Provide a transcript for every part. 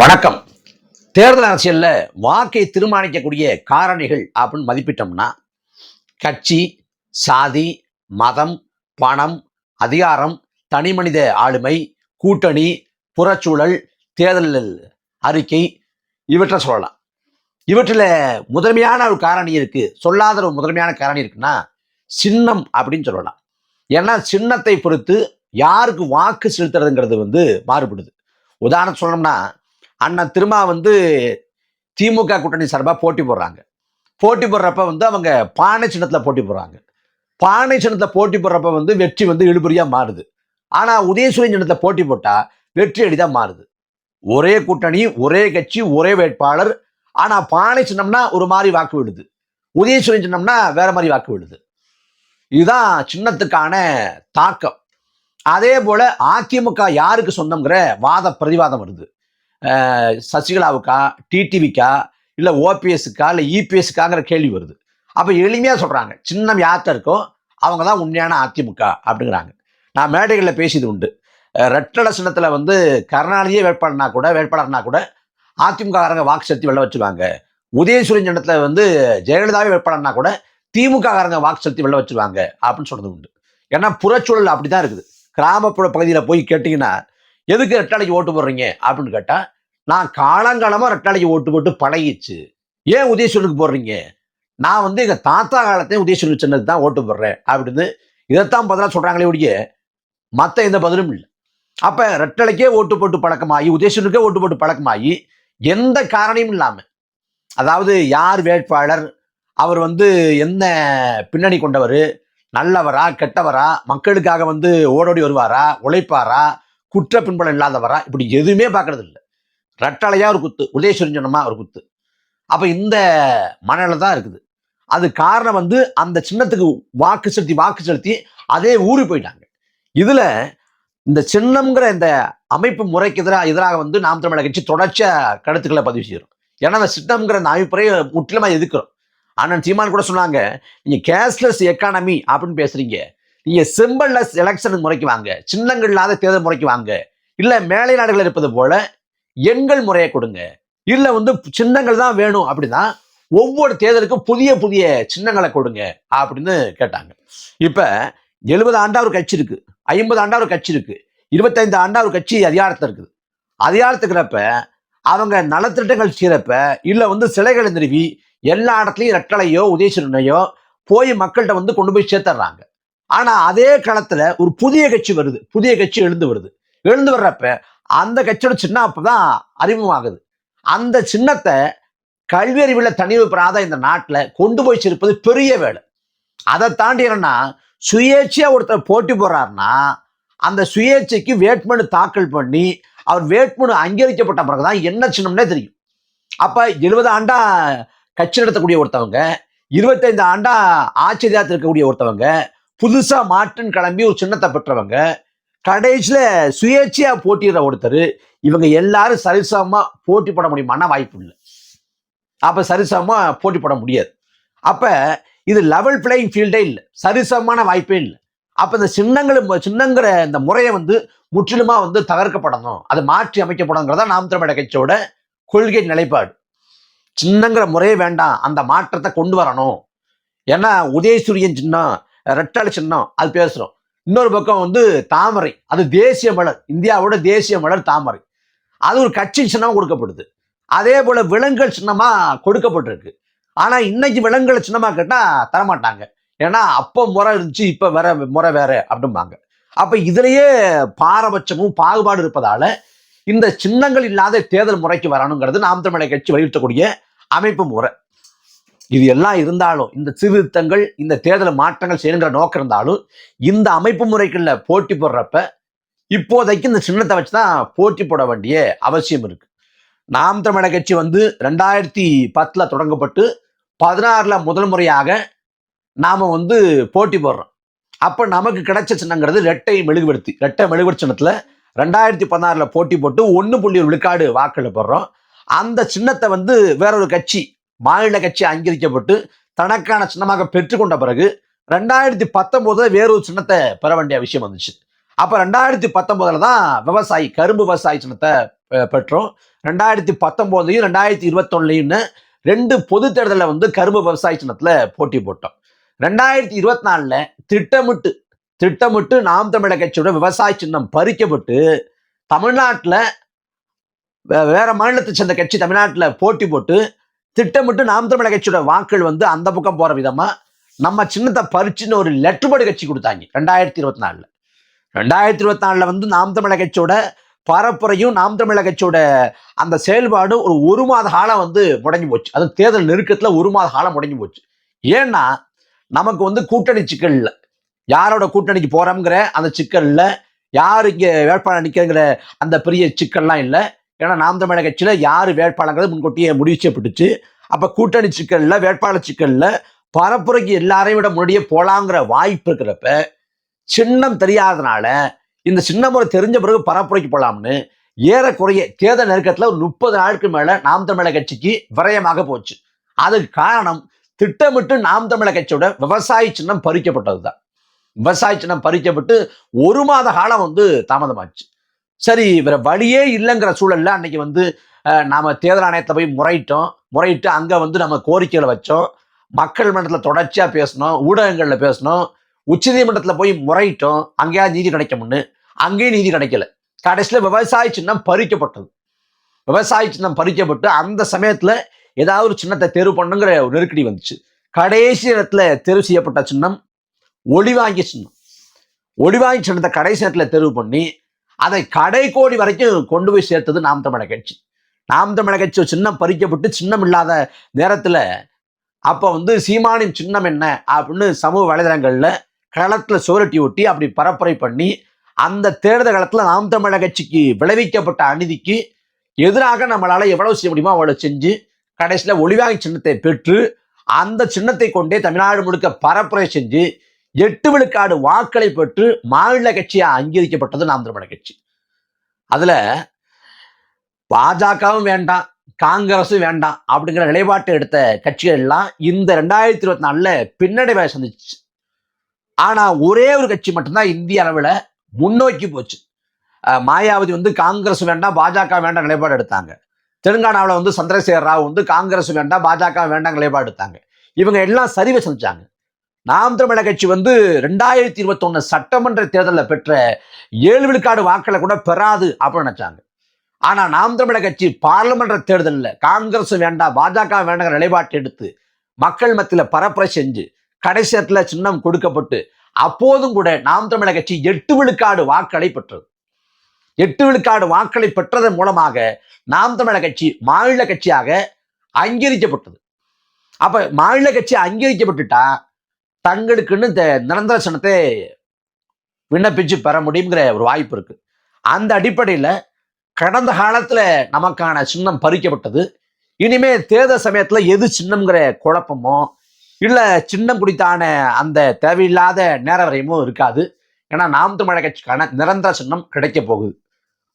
வணக்கம். தேர்தல் அரசியல்ல வாக்கை தீர்மானிக்கக்கூடிய காரணிகள் அப்படின்னு மதிப்பிட்டோம்னா கட்சி சாதி மதம் பணம் அதிகாரம் தனிமனித ஆளுமை கூட்டணி புறச்சூழல் தேர்தல் அறிக்கை இவற்றை சொல்லலாம். இவற்றில் முதன்மையான ஒரு காரணி இருக்கு சொல்லாத ஒரு முதன்மையான காரணி இருக்குன்னா சின்னம் அப்படின்னு சொல்லலாம். ஏன்னா சின்னத்தை பொறுத்து யாருக்கு வாக்கு செலுத்துறதுங்கிறது வந்து மாறுபடுது. உதாரணம் சொல்லணும்னா அண்ணன் திருமா வந்து திமுக கூட்டணி சார்பாக போட்டி போடுறாங்க. போட்டி போடுறப்ப வந்து அவங்க பானை சின்னத்தில் போட்டி போடுறாங்க. பானை சின்னத்தில் போட்டி போடுறப்ப வந்து வெற்றி வந்து இழுபறியாக மாறுது. ஆனால் உதயசூரியன் சின்னத்தில் போட்டி போட்டால் வெற்றி எளிதாக மாறுது. ஒரே கூட்டணி ஒரே கட்சி ஒரே வேட்பாளர். ஆனால் பானை சின்னம்னா ஒரு மாதிரி வாக்கு விடுது உதயசூரியன் சின்னம்னா வேற மாதிரி வாக்கு விடுது இதுதான் சின்னத்துக்கான தாக்கம். அதே போல அதிமுக யாருக்கு சொந்தங்கிற வாத பிரதிவாதம் வருது. சசிகலாவுக்கா டிடிவிக்கா இல்லை ஓபிஎஸ்க்கா இல்லை இபிஎஸ்க்காங்கிற கேள்வி வருது. அப்போ எளிமையாக சொல்கிறாங்க சின்னம் யார்கிட்ட இருக்கோ அவங்க தான் உண்மையான அதிமுக அப்படிங்கிறாங்க. நான் மேடைகளில் பேசியது உண்டு. ரெட்டட சின்னத்தில் வந்து கருணாநிதியே வேட்பாளர்னா கூட வேட்பாளர்னா கூட அதிமுககாரங்க வாக்கு செலுத்தி வெளில வச்சுருவாங்க. உதயசூரியன் சின்னத்தில் வந்து ஜெயலலிதாவே வேட்பாளர்னா கூட திமுககாரங்க வாக்கு செலுத்தி வெளில வச்சுருவாங்க அப்படின்னு சொன்னது உண்டு. ஏன்னா புறச்சூழல் அப்படி தான் இருக்குது. கிராமப்புற பகுதியில் போய் கேட்டிங்கன்னா எதுக்கு ரெட்டாளைக்கு ஓட்டு போடுறீங்க? அப்படின்னு கேட்டால் நான் காலங்காலமாக ரெட்டாளைக்கு ஓட்டு போட்டு பழகிச்சு ஏன் உதயசூரனுக்கு போடுறீங்க? நான் வந்து எங்கள் தாத்தா காலத்தையும் உதயசூரன் சின்னது தான் ஓட்டு போடுறேன் அப்படின்னு இதைத்தான் பதிலாக சொல்கிறாங்களே ஒழிய மற்ற எந்த பதிலும் இல்லை. அப்போ ரெட்டலைக்கே ஓட்டு போட்டு பழக்கமாகி உதயசூரனுக்கே ஓட்டு போட்டு பழக்கமாகி எந்த காரணியும் இல்லாமல் அதாவது யார் வேட்பாளர் அவர் வந்து என்ன பின்னணி கொண்டவர் நல்லவரா கெட்டவரா மக்களுக்காக வந்து ஓடோடி வருவாரா உழைப்பாரா குற்ற பின்பலம் இல்லாதவரா? இப்படி எதுவுமே பார்க்கறது இல்லை ரெட்டலையா ஒரு குத்து உதயசூரன் ஒரு குத்து. அப்ப இந்த மனநில தான் இருக்குது. அது காரணம் வந்து அந்த சின்னத்துக்கு வாக்கு செலுத்தி வாக்கு செலுத்தி அதே ஊறி போயிட்டாங்க. இதுல இந்த சின்னம்ங்கிற இந்த அமைப்பு முறைக்கு எதிராக எதிராக வந்து நாம் தமிழக கட்சி தொடர்ச்சியா கருத்துக்களை பதிவு செய்கிறோம் ஏன்னா அந்த சின்னம்ங்கிற அந்த அமைப்புறையை முற்றிலுமா எதிர்க்கிறோம். அண்ணன் சீமான் கூட சொன்னாங்க நீங்க கேஷ்லெஸ் எக்கானமி அப்படின்னு பேசுறீங்க. நீங்க சிம்பிள்னஸ் எலெக்ஷன் முறைக்கு வாங்க சின்னங்கள் இல்லாத தேர்தல் முறைக்கு வாங்க இல்ல மேலை நாடுகள் இருப்பது போல எண்கள் முறையை கொடுங்க. இல்ல வந்து சின்னங்கள் தான் வேணும் அப்படின்னா ஒவ்வொரு தேர்தலுக்கும் புதிய புதிய சின்னங்களை கொடுங்க அப்படின்னு கேட்டாங்க. இப்ப எழுபது ஆண்டா ஒரு கட்சி இருக்கு. ஐம்பது ஆண்டா ஒரு கட்சி இருக்கு. இருபத்தைந்து ஆண்டா ஒரு கட்சி அதிகாரத்தில் இருக்குது. அதிகாரத்துக்கிறப்ப அவங்க நலத்திட்டங்கள் செய்யறப்ப இல்ல வந்து சிலைகளை நிறுவி எல்லா இடத்துலையும் ரெட்டலையோ உதயசூரனையோ போய் மக்கள்கிட்ட வந்து கொண்டு போய் சேர்த்துறாங்க ஆனா அதே களத்துல ஒரு புதிய கட்சி வருது. புதிய கட்சி எழுந்து வருது. எழுந்து வர்றப்ப அந்த கட்சியோட சின்ன அப்பதான் அறிமுகமாகுது. அந்த சின்னத்தை கல்வி அறிவில் தனிவு பெறாத இந்த நாட்டில் கொண்டு போய் சேர்ப்பது பெரிய வேலை. அதை தாண்டி என்னன்னா சுயேட்சையா ஒருத்தர் போட்டி போடுறாருன்னா அந்த சுயேட்சைக்கு வேட்புமனு தாக்கல் பண்ணி அவர் வேட்புமனு அங்கீகரிக்கப்பட்ட பிறகுதான் என்ன சின்னம்னே தெரியும். அப்ப எழுபது ஆண்டா கட்சி நடத்தக்கூடிய ஒருத்தவங்க இருபத்தைந்து ஆண்டா ஆட்சி அதிகாரத்தில் இருக்கக்கூடிய ஒருத்தவங்க புதுசாக மாற்றுன்னு கிளம்பி ஒரு சின்னத்தை பெற்றவங்க. கடைசியில் சுயேட்சையாக போட்டிடுற ஒருத்தர் இவங்க எல்லாரும் சரிசமமாக போட்டி போட முடியுமானா வாய்ப்பு இல்லை. அப்போ சரிசமமாக போட்டி போட முடியாது. அப்போ இது லெவல் பிளேயிங் ஃபீல்டே இல்லை. சரிசமமான வாய்ப்பே இல்லை. அப்போ இந்த சின்னங்களும் சின்னங்கிற இந்த முறையை வந்து முற்றிலுமாக வந்து தகர்க்கப்படணும். அது மாற்றி அமைக்கப்படணுங்கிறதா நாம் தமிழக கட்சியோட கொள்கை நிலைப்பாடு. சின்னங்கிற முறையே வேண்டாம். அந்த மாற்றத்தை கொண்டு வரணும். ஏன்னா உதயசூரியன் சின்னம் ரெட்டாளி சின்னம் அது பேசுறோம். இன்னொரு பக்கம் வந்து தாமரை அது தேசிய மலர் இந்தியாவோட தேசிய மலர் தாமரை. அது ஒரு கட்சி சின்னமாக கொடுக்கப்படுது. அதே போல விலங்குகள் சின்னமாக கொடுக்கப்பட்டிருக்கு. ஆனால் இன்னைக்கு விலங்குகள் சின்னமாக கேட்டால் தரமாட்டாங்க. ஏன்னா அப்போ முறை இருந்துச்சு இப்போ வேற முறை வேற அப்படிம்பாங்க. அப்போ இதுலேயே பாரபட்சமும் பாகுபாடு இருப்பதால இந்த சின்னங்கள் இல்லாத தேர்தல் முறைக்கு வரணுங்கிறது நாம் தமிழக கட்சி வலியுறுத்தக்கூடிய அமைப்பு முறை. இது எல்லாம் இருந்தாலும் இந்த சீர்திருத்தங்கள் இந்த தேர்தல் மாற்றங்கள் செய்யணுங்கிற நோக்கம் இருந்தாலும் இந்த அமைப்பு முறைகளில் போட்டி போடுறப்ப இப்போதைக்கு இந்த சின்னத்தை வச்சு தான் போட்டி போட வேண்டிய அவசியம் இருக்கு. நாம் தமிழக கட்சி வந்து ரெண்டாயிரத்தி பத்தில் தொடங்கப்பட்டு பதினாறில் முதல் முறையாக நாம் வந்து போட்டி போடுறோம். அப்போ நமக்கு கிடைச்ச சின்னங்கிறது ரெட்டை மெழுகுபடுத்தி ரெட்டை மெழுகுவர்த்தி சின்னத்தில் ரெண்டாயிரத்தி பதினாறில் போட்டி போட்டு ஒன்று புள்ளி ஒரு விழுக்காடு வாக்குல போடுறோம். அந்த சின்னத்தை வந்து வேறொரு கட்சி மாநில கட்சி அங்கீகரிக்கப்பட்டு தனக்கான சின்னமாக பெற்றுக்கொண்ட பிறகு ரெண்டாயிரத்தி பத்தொன்பதுல வேறொரு சின்னத்தை பெற வேண்டிய விஷயம் வந்துச்சு. அப்ப ரெண்டாயிரத்தி பத்தொன்பதுல தான் விவசாயி கரும்பு விவசாயி சின்னத்தை பெற்றோம். ரெண்டாயிரத்தி பத்தொம்போதையும் ரெண்டாயிரத்தி இருபத்தொன்னுலையும்னு ரெண்டு பொது தேர்தலில் வந்து கரும்பு விவசாய சின்னத்தில் போட்டி போட்டோம். ரெண்டாயிரத்தி இருபத்தி நாலில் திட்டமிட்டு திட்டமிட்டு நாம் தமிழர் கட்சியோட விவசாய சின்னம் பறிக்கப்பட்டு தமிழ்நாட்டில் வேற மாநிலத்தை சேர்ந்த கட்சி தமிழ்நாட்டில் போட்டி போட்டு திட்டமிட்டு நாம் தமிழக கட்சியோட வாக்கள் வந்து அந்த பக்கம் போற விதமா நம்ம சின்னத்தை பறிச்சுன்னு ஒரு லெட்டர்படி கட்சி கொடுத்தாங்க. ரெண்டாயிரத்தி இருபத்தி நாலுல. ரெண்டாயிரத்தி இருபத்தி நாலுல வந்து நாம் தமிழக கட்சியோட பரப்புரையும் நாம் தமிழக கட்சியோட அந்த செயல்பாடும் ஒரு ஒரு மாத காலம் வந்து முடங்கி போச்சு. அது தேர்தல் நெருக்கத்துல ஒரு மாத காலம் முடங்கி போச்சு. ஏன்னா நமக்கு வந்து கூட்டணி சிக்கல் இல்லை. யாரோட கூட்டணிக்கு போறோம்ங்கிற அந்த சிக்கல் இல்லை யார் இங்க வேட்பாளர் நிற்கிறங்கிற அந்த பெரிய சிக்கல்லாம் இல்லை. ஏன்னா நாம் தமிழக கட்சியில் யார் வேட்பாளர்கள் முன்கூட்டியே முடிவு செய்யப்பட்டுச்சு அப்போ கூட்டணி சிக்கலில் வேட்பாளர் சிக்கலில் பரப்புரைக்கு எல்லாரையும் விட முன்னாடியே போகலாங்கிற வாய்ப்பு இருக்கிறப்ப சின்னம் தெரியாதனால இந்த சின்ன முறை தெரிஞ்ச பிறகு பரப்புரைக்கு போகலாம்னு ஏறக்குறைய தேர்தல் நெருக்கத்தில் ஒரு முப்பது நாளுக்கு மேலே நாம் தமிழக கட்சிக்கு விரயமாக போச்சு. அதுக்கு காரணம் திட்டமிட்டு நாம் தமிழக கட்சியோட விவசாய சின்னம் பறிக்கப்பட்டது தான் விவசாய சின்னம் பறிக்கப்பட்டு ஒரு மாத காலம் வந்து தாமதமாச்சு. சரி வேற வழியே இல்லைங்கிற சூழல்ல அன்னைக்கு வந்து நாம் நாம தேர்தல் ஆணையத்தை போய் முறையிட்டோம். முறையிட்டு அங்க வந்து நம்ம கோரிக்கைகளை வச்சோம். மக்கள் மன்றத்தில் தொடர்ச்சியா பேசணும் ஊடகங்கள்ல பேசணும். உச்சநீதிமன்றத்தில் போய் முறையிட்டோம். அங்கேயாவது நீதி கிடைக்கும்னு. அங்கேயும் நீதி கிடைக்கல. கடைசியில் விவசாய சின்னம் பறிக்கப்பட்டது. விவசாய சின்னம் பறிக்கப்பட்டு அந்த சமயத்தில் ஏதாவது ஒரு சின்னத்தை தெரு பண்ணுங்கிற ஒரு நெருக்கடி வந்துச்சு. கடைசி இடத்துல தெரிவு செய்யப்பட்ட சின்னம் ஒளிவாங்கி சின்னம். ஒளிவாங்கி சின்னத்தை கடைசி இடத்துல தெரிவு பண்ணி அதை கடை கோடி வரைக்கும் கொண்டு போய் சேர்த்தது நாம் தமிழர் கட்சி. நாம் தமிழர் கட்சி சின்னம் பறிக்கப்பட்டு சின்னம் இல்லாத நேரத்தில் அப்போ வந்து சீமானின் சின்னம் என்ன அப்படின்னு சமூக வலைதளங்களில் களத்தில் சுவரட்டி ஒட்டி அப்படி பரப்புரை பண்ணி அந்த தேர்தல் களத்தில் நாம் தமிழர் கட்சிக்கு விளைவிக்கப்பட்ட அநீதிக்கு எதிராக நம்மளால் எவ்வளவு செய்ய முடியுமோ அவ்வளோ செஞ்சு கடைசியில் ஒளிவாங்கி சின்னத்தை பெற்று அந்த சின்னத்தை கொண்டே தமிழ்நாடு முழுக்க பரப்புரை செஞ்சு எட்டு விழுக்காடு வாக்களை பெற்று மாநில கட்சியாக அங்கீகரிக்கப்பட்டது நாம் தமிழர் கட்சி. அதுல பாஜகவும் வேண்டாம் காங்கிரஸும் வேண்டாம் அப்படிங்கிற நிலைப்பாட்டை எடுத்த கட்சிகள் எல்லாம் இந்த ரெண்டாயிரத்தி இருபத்தி நாலுல பின்னடைவை சந்திச்சு. ஆனா ஒரே ஒரு கட்சி மட்டும்தான் இந்திய அளவில் முன்னோக்கி போச்சு. மாயாவதி வந்து காங்கிரஸ் வேண்டாம் பாஜக வேண்டாம் நிலைப்பாடு எடுத்தாங்க. தெலுங்கானாவில் வந்து சந்திரசேகர் ராவ் வந்து காங்கிரஸ் வேண்டாம் பாஜக வேண்டாம் நிலைப்பாடு எடுத்தாங்க. இவங்க எல்லாம் சரிவை சந்திச்சாங்க. நாம் தமிழக கட்சி வந்து ரெண்டாயிரத்தி இருபத்தொன்னு சட்டமன்ற தேர்தலில் பெற்ற ஏழு விழுக்காடு வாக்களை கூட பெறாது அப்படின்னு நினைச்சாங்க. ஆனா நாம் தமிழக கட்சி பாராளுமன்ற தேர்தலில் காங்கிரஸ் வேண்டாம் பாஜக வேண்டாங்கிற நிலைப்பாட்டை எடுத்து மக்கள் மத்தியில பரப்புரை செஞ்சு கடைசி இடத்துல சின்னம் கொடுக்கப்பட்டு அப்போதும் கூட நாம் தமிழக கட்சி எட்டு விழுக்காடு வாக்களை பெற்றது. எட்டு விழுக்காடு வாக்களை பெற்றதன் மூலமாக நாம் தமிழக கட்சி மாநில கட்சியாக அங்கீகரிக்கப்பட்டது. அப்ப மாநில கட்சி அங்கீகரிக்கப்பட்டுட்டா தங்களுக்குன்னு இந்த நிரந்தர சின்னத்தை விண்ணப்பிச்சு பெற முடியுங்கிற ஒரு வாய்ப்பு இருக்கு. அந்த அடிப்படையில் கடந்த காலத்தில் நமக்கான சின்னம் பறிக்கப்பட்டது. இனிமே தேர்தல் சமயத்தில் எது சின்னம்ங்கிற குழப்பமோ இல்லை சின்னம் குறித்தான அந்த தேவையில்லாத நேர வரையமும் இருக்காது. ஏன்னா நாம் தமிழக கட்சிக்கான நிரந்தர சின்னம் கிடைக்க போகுது.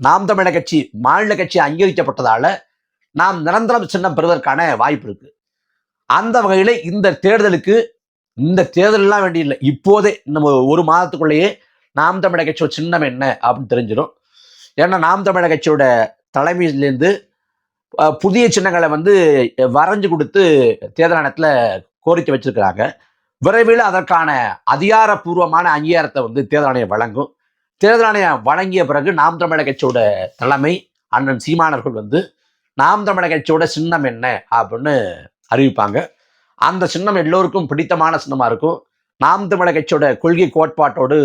நாம் தமிழக கட்சி மாநில கட்சி அங்கீகரிக்கப்பட்டதால நாம் நிரந்தரம் சின்னம் பெறுவதற்கான வாய்ப்பு இருக்கு. அந்த வகையில் இந்த தேர்தலுக்கு இந்த தேர்தலெல்லாம் வேண்டியதில்லை இப்போதே நம்ம ஒரு மாதத்துக்குள்ளேயே நாம் தமிழர் கட்சியோட சின்னம் என்ன அப்படின்னு தெரிஞ்சிடும். ஏன்னா நாம் தமிழர் கட்சியோட தலைமையிலேருந்து புதிய சின்னங்களை வந்து வரைஞ்சு கொடுத்து தேர்தல் ஆணையத்தில் கோரிக்கை வச்சிருக்கிறாங்க. விரைவில் அதற்கான அதிகாரப்பூர்வமான அங்கீகாரத்தை வந்து தேர்தல் ஆணையம் வழங்கும். தேர்தல் ஆணையம் வழங்கிய பிறகு நாம் தமிழர் கட்சியோட தலைமை அண்ணன் சீமானர்கள் வந்து நாம் தமிழர் கட்சியோட சின்னம் என்ன அப்படின்னு அறிவிப்பாங்க. அந்த சின்னம் எல்லோருக்கும் பிடித்தமான சின்னமாக இருக்கும். நாம் தமிழர் கட்சியோட கொள்கை கோட்பாட்டோடு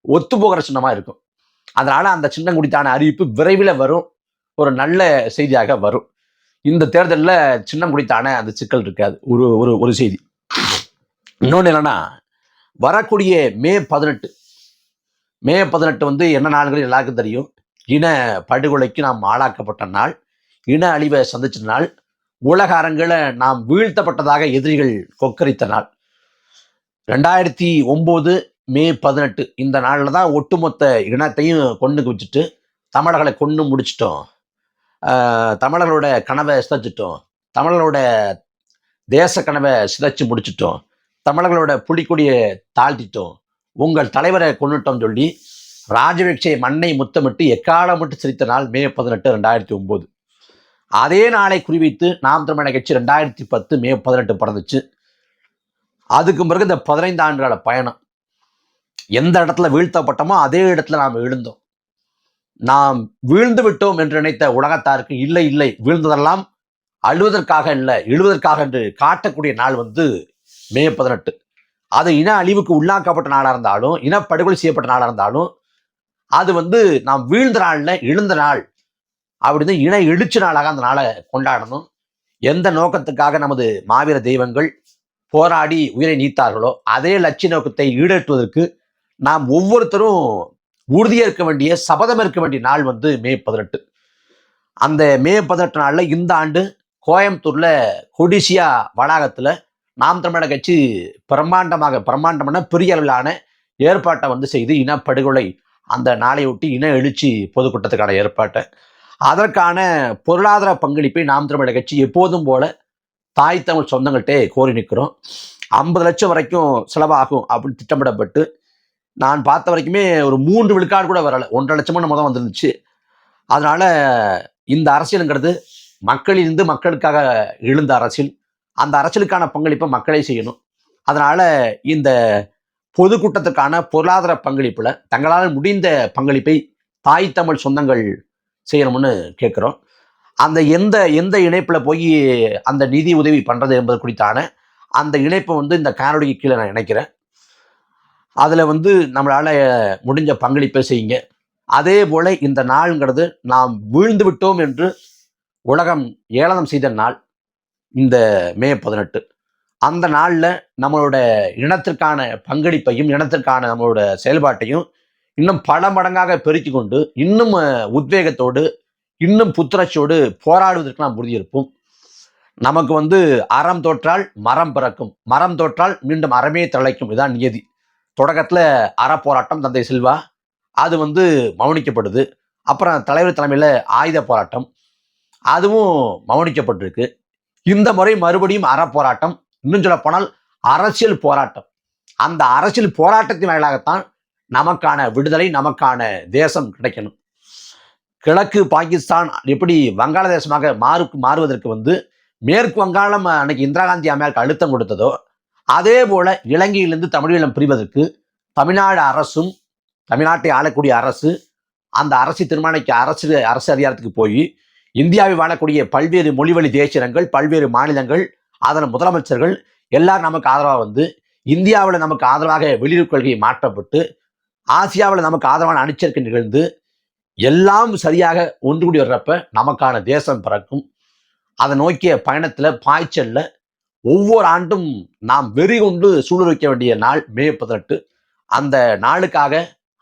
ஒத்து போகிற சின்னமாக இருக்கும். அதனால் அந்த சின்னம் குறித்தான அறிவிப்பு விரைவில் வரும். ஒரு நல்ல செய்தியாக வரும். இந்த தேர்தலில் சின்னம் குறித்தான அந்த சிக்கல் இருக்காது. ஒரு ஒரு ஒரு செய்தி. இன்னொன்று என்னன்னா வரக்கூடிய மே பதினெட்டு மே பதினெட்டு வந்து என்ன நாள்கள் எல்லாருக்கும் தெரியும். இன படுகொலைக்கு நாம் ஆளாக்கப்பட்ட நாள். இன அழிவை சந்திச்ச நாள். உலக அரங்கில் நாம் வீழ்த்தப்பட்டதாக எதிரிகள் கொக்கரித்த நாள் ரெண்டாயிரத்தி ஒம்பது மே பதினெட்டு இந்த நாளில் தான் ஒட்டுமொத்த இனத்தையும் கொண்டு வச்சுட்டு தமிழர்களை கொண்டு முடிச்சிட்டோம். தமிழர்களோட கனவை சிதைச்சிட்டோம். தமிழர்களோட தேச கனவை சிதைச்சு முடிச்சிட்டோம். தமிழர்களோட புலிக்கொடியை தாழ்த்திட்டோம். உங்கள் தலைவரை கொண்டுட்டோம் சொல்லி ராஜபக்சே மண்ணை முத்தமிட்டு எக்காலமிட்டு சிரித்த நாள் மே பதினெட்டு ரெண்டாயிரத்தி ஒம்பது. அதே நாளை குறிவைத்து நாம் தமிழக கட்சி ரெண்டாயிரத்தி பத்து மே பதினெட்டு பிறந்துச்சு. அதுக்கு பிறகு இந்த பதினைந்து ஆண்டுகால பயணம். எந்த இடத்துல வீழ்த்தப்பட்டோமோ அதே இடத்துல நாம் விழுந்தோம். நாம் வீழ்ந்து விட்டோம் என்று நினைத்த உலகத்தாருக்கு இல்லை இல்லை வீழ்ந்ததெல்லாம் அழுவதற்காக இல்லை எழுவதற்காக என்று காட்டக்கூடிய நாள் வந்து மே பதினெட்டு. அது இன அழிவுக்கு உள்ளாக்கப்பட்ட நாளாக இருந்தாலும் இனப்படுகொலை செய்யப்பட்ட நாளாக இருந்தாலும் அது வந்து நாம் வீழ்ந்த நாளில் எழுந்த நாள். அப்படின்னு இன எழுச்சி நாளாக அந்த நாளை கொண்டாடணும். எந்த நோக்கத்துக்காக நமது மாவீர தெய்வங்கள் போராடி உயிரை நீத்தார்களோ அதே லட்சிய நோக்கத்தை ஈடேற்றுவதற்கு நாம் ஒவ்வொருத்தரும் உறுதியேற்க இருக்க வேண்டிய சபதம் இருக்க வேண்டிய நாள் வந்து மே பதினெட்டு. அந்த மே பதினெட்டு நாளில் இந்த ஆண்டு கோயம்புத்தூர்ல கொடிசியா வளாகத்தில் நாம் தமிழக கட்சி பிரம்மாண்டமாக பிரம்மாண்டமான பெரிய அளவிலான ஏற்பாட்டை வந்து செய்து இனப்படுகொலை அந்த நாளையொட்டி இன எழுச்சி பொதுக்கூட்டத்துக்கான ஏற்பாட்டை அதற்கான பொருளாதார பங்களிப்பை நாம் தமிழக கட்சி எப்போதும் போல தாய் தமிழ் சொந்தங்கள்கிட்டே கோரி நிற்கிறோம். ஐம்பது லட்சம் வரைக்கும் செலவாகும் அப்படின்னு திட்டமிடப்பட்டு நான் பார்த்த வரைக்குமே ஒரு மூன்று விழுக்காடு கூட வரலை. ஒன்றரை லட்சமாக முதல் வந்துருந்துச்சு. அதனால இந்த அரசியலுங்கிறது மக்களிலிருந்து மக்களுக்காக எழுந்த அரசியல். அந்த அரசியலுக்கான பங்களிப்பை மக்களே செய்யணும். அதனால இந்த பொதுக்கூட்டத்துக்கான பொருளாதார பங்களிப்புல தங்களால் முடிந்த பங்களிப்பை தாய் தமிழ் சொந்தங்கள் செய்யணும்னு கேட்குறோம். அந்த எந்த எந்த இணைப்பில் போய் அந்த நிதி உதவி பண்ணுறது என்பது குறித்தான அந்த இணைப்பை வந்து இந்த காணொலிக்கு கீழே நான் நினைக்கிறேன் அதில் வந்து நம்மளால் முடிஞ்ச பங்களிப்பை செய்யுங்க. அதே போல் இந்த நாளுங்கிறது நாம் வீழ்ந்து விட்டோம் என்று உலகம் ஏளனம் செய்த நாள் இந்த மே பதினெட்டு. அந்த நாளில் நம்மளோட இனத்திற்கான பங்களிப்பையும் இனத்திற்கான நம்மளோட செயல்பாட்டையும் இன்னும் பல மடங்காக பெருக்கி கொண்டு இன்னும் உத்வேகத்தோடு இன்னும் புத்துணர்ச்சியோடு போராடுவதற்கு நாம் உறுதியிருப்போம் நமக்கு வந்து அறம் தோற்றால் மரம் பிறக்கும். மரம் தோற்றால் மீண்டும் அறமே தழைக்கும் இதுதான் நியதி. தொடக்கத்தில் அறப்போராட்டம் தந்தை செல்வா அது வந்து மௌனிக்கப்படுது. அப்புறம் தலைவர் தலைமையில் ஆயுத போராட்டம் அதுவும் மௌனிக்கப்பட்டிருக்கு. இந்த முறை மறுபடியும் அறப்போராட்டம். இன்னும் சொல்ல போனால் அரசியல் போராட்டம். அந்த அரசியல் போராட்டத்தின் வாயிலாகத்தான் நமக்கான விடுதலை நமக்கான தேசம் கிடைக்கணும். கிழக்கு பாகிஸ்தான் எப்படி வங்காளதேசமாக மாறு மாறுவதற்கு வந்து மேற்கு வங்காளம் அன்னைக்கு இந்திரா காந்தி அம்மையாருக்கு அழுத்தம் கொடுத்ததோ அதே போல இலங்கையிலிருந்து தமிழீழம் பிரிவதற்கு தமிழ்நாடு அரசும் தமிழ்நாட்டை ஆளக்கூடிய அரசு அந்த அரசு தீர்மானிக்க அரசு அரசு அதிகாரத்துக்கு போய் இந்தியாவில் வாழக்கூடிய பல்வேறு மொழிவழி தேசியங்கள் பல்வேறு மாநிலங்கள் அதன் முதலமைச்சர்கள் எல்லாரும் நமக்கு ஆதரவாக வந்து இந்தியாவில் நமக்கு ஆதரவாக வெளியுறவு கொள்கை மாற்றப்பட்டு ஆசியாவில் நமக்கு ஆதரவான அணிச்சேர்க்கை நிகழ்ந்து எல்லாம் சரியாக ஒன்று கூடி வர்றப்ப நமக்கான தேசம் பிறக்கும். அதை நோக்கிய பயணத்தில் பாய்ச்சலில். ஒவ்வொரு ஆண்டும் நாம் வெறி கொண்டு சூழலிக்க வேண்டிய நாள் மே பதினெட்டு. அந்த நாளுக்காக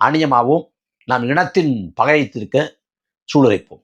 அணியமாகவும் நம் இனத்தின் பகையத்திருக்க சூழலைப்போம்